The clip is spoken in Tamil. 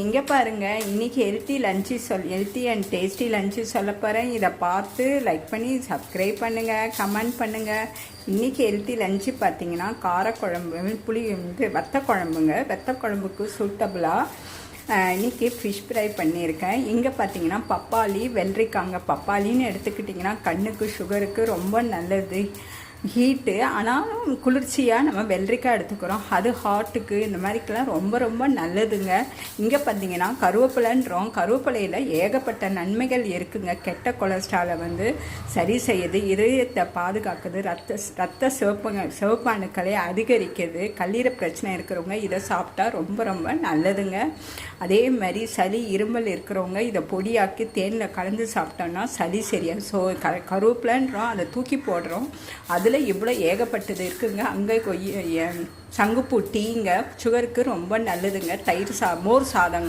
இங்கே பாருங்கள் இன்னைக்கு ஹெல்த்தி லஞ்சு சொல் ஹெல்த்தி அண்ட் டேஸ்டி லஞ்சு சொல்ல போகிறேன் இதை பார்த்து லைக் பண்ணி சப்ஸ்கிரைப் பண்ணுங்கள் கமெண்ட் பண்ணுங்கள் இன்றைக்கி ஹெல்த்தி லஞ்சு பார்த்தீங்கன்னா காரக்குழம்பு புளி இது வத்த குழம்புங்க. வத்த குழம்புக்கு சூட்டபுளாக இன்னைக்கு ஃபிஷ் ஃப்ரை பண்ணியிருக்கேன். இங்கே பார்த்தீங்கன்னா பப்பாளி வெள்ளரிக்காங்க பப்பாளின்னு எடுத்துக்கிட்டிங்கன்னா கண்ணுக்கு சுகருக்கு ரொம்ப நல்லது. ஹீட்டு ஆனாலும் குளிர்ச்சியாக நம்ம வெள்ளரிக்காய் எடுத்துக்கிறோம். அது ஹார்ட்டுக்கு இந்த மாதிரிக்கெல்லாம் ரொம்ப ரொம்ப நல்லதுங்க. இங்கே பார்த்தீங்கன்னா கருவேப்பிலைன்றோம் கருவேப்பிலையில் ஏகப்பட்ட நன்மைகள் இருக்குங்க. கெட்ட கொலஸ்ட்ராலை வந்து சரி செய்யுது. இதயத்தை பாதுகாக்குது. ரத்த ரத்த சிவப்புங்க சிவப்பாணுக்களை அதிகரிக்குது. கல்லீரல் பிரச்சனை இருக்கிறவங்க இதை சாப்பிட்டா ரொம்ப ரொம்ப நல்லதுங்க. அதே மாதிரி சளி இருமல் இருக்கிறவங்க இதை பொடியாக்கி தேனில் கலந்து சாப்பிட்டோம்னா சளி சரியாக ஸோ க கருவேப்பிலைன்றோம். அதை தூக்கி போடுறோம். அது அதில் இவ்வளோ ஏகப்பட்டது இருக்குங்க. அங்கே கொய்ய சங்குப்பூ டீங்க. சுகருக்கு ரொம்ப நல்லதுங்க. தயிர் சா மோர் சாதம்